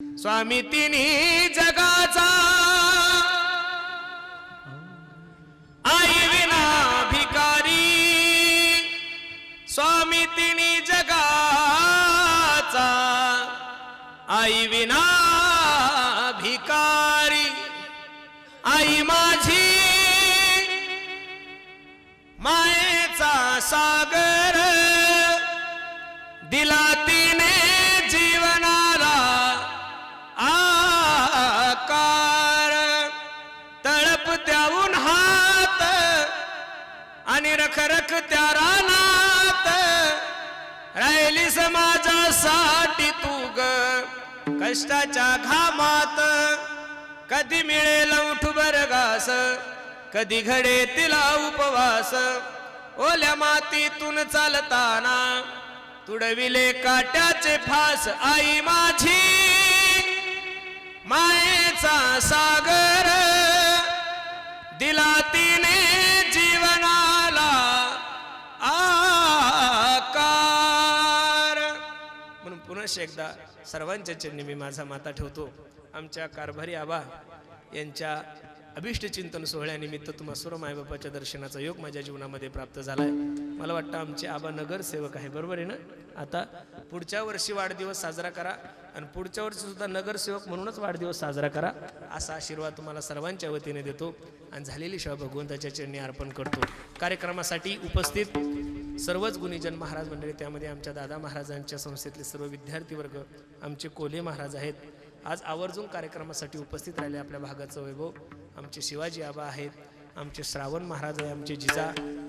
स्वामी तिन्ही जगाचा. आई विना भिकारी स्वामी तिन्ही जगाचा. आई विना भिकारी आई माझी. मायेचा सागर. दिला तिने आणि रखरख त्या रानात राहिली समाजासाठी तू ग कष्टाच्या घामात. कधी मिळेल उठभर घास कधी घडे तिला उपवास. ओल्या मातीतून चालताना तुडविले काट्याचे फास. आई माझी मायेचा सागर. वर्ष एकदा सर्वांच्या चरणी मी माझा माता ठेवतो. आमच्या कारभारी आबा यांच्या अभिष्ट चिंतन सोहळ्यानिमित्त तुम्हा सर्व मायबापाच्या दर्शनाचा योग माझ्या जीवनामध्ये प्राप्त झालाय. मला वाटतं आमचे आबा नगरसेवक आहे. बरोबर आहे ना? आता पुढच्या वर्षी वाढदिवस साजरा करा आणि पुढच्या वर्षी सुद्धा नगरसेवक म्हणूनच वाढदिवस साजरा करा असा आशीर्वाद तुम्हाला सर्वांच्या वतीने देतो आणि झालेली सेवा भगवंताच्या चरणी अर्पण करतो. कार्यक्रमासाठी उपस्थित सर्वच गुणीजन महाराज मंडळी त्यामध्ये आमच्या दादा महाराजांच्या संस्थेतले सर्व विद्यार्थी वर्ग आमचे कोले महाराज आहेत. आज आवर्जून कार्यक्रमासाठी उपस्थित राहिले आपल्या भागाचं वैभव. आमचे शिवाजी आबा आहेत आमचे श्रावण महाराज आहे आमचे जिजा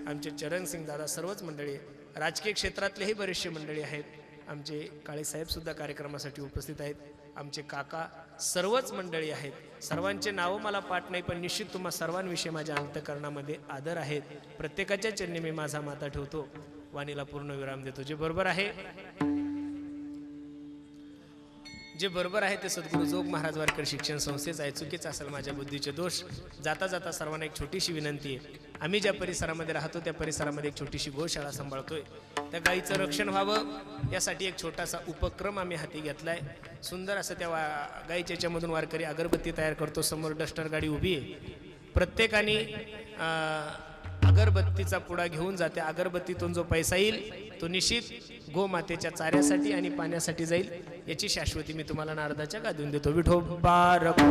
आमचे चरणसिंग दादा सर्वच मंडळी. राजकीय क्षेत्रातलेही बरेचसे मंडळी आहेत. आमचे काळेसाहेबसुद्धा कार्यक्रमासाठी उपस्थित आहेत. आमचे काका सर्वच मंडळी आहेत. सर्वांचे नावं मला पाठ नाही पण निश्चित तुम्हा सर्वांविषयी माझ्या अंतकरणामध्ये आदर आहेत. प्रत्येकाच्या चरणी मी माझा माता ठेवतो. वाणीला पूर्ण विराम देतो. जे बरोबर आहे. जे बरोबर आहे ते सद्गुरू जोग महाराज वारकर शिक्षण संस्थेच आहे. चुकीचं असेल माझ्या बुद्धीचे दोष. जाता जाता सर्वांना एक छोटीशी विनंती आहे. आम्ही ज्या परिसरामध्ये राहतो त्या परिसरामध्ये एक छोटीशी गोशाळा सांभाळतोय. त्या गाईचं रक्षण व्हावं यासाठी एक छोटासा उपक्रम आम्ही हाती घेतला आहे सुंदर असं त्या वा गाईच्या याच्यामधून वारकरी अगरबत्ती तयार करतो समोर डस्टर गाडी उभी आहे. प्रत्येकाने अगरबत्तीचा पुडा घेऊन जाते. अगरबत्तीतून जो पैसा येईल तो निश्चित गोमातेच्या चाऱ्यासाठी आणि पाण्यासाठी जाईल. याची शाश्वती मी तुम्हाला नारदाच्या का देतो. विठो बारक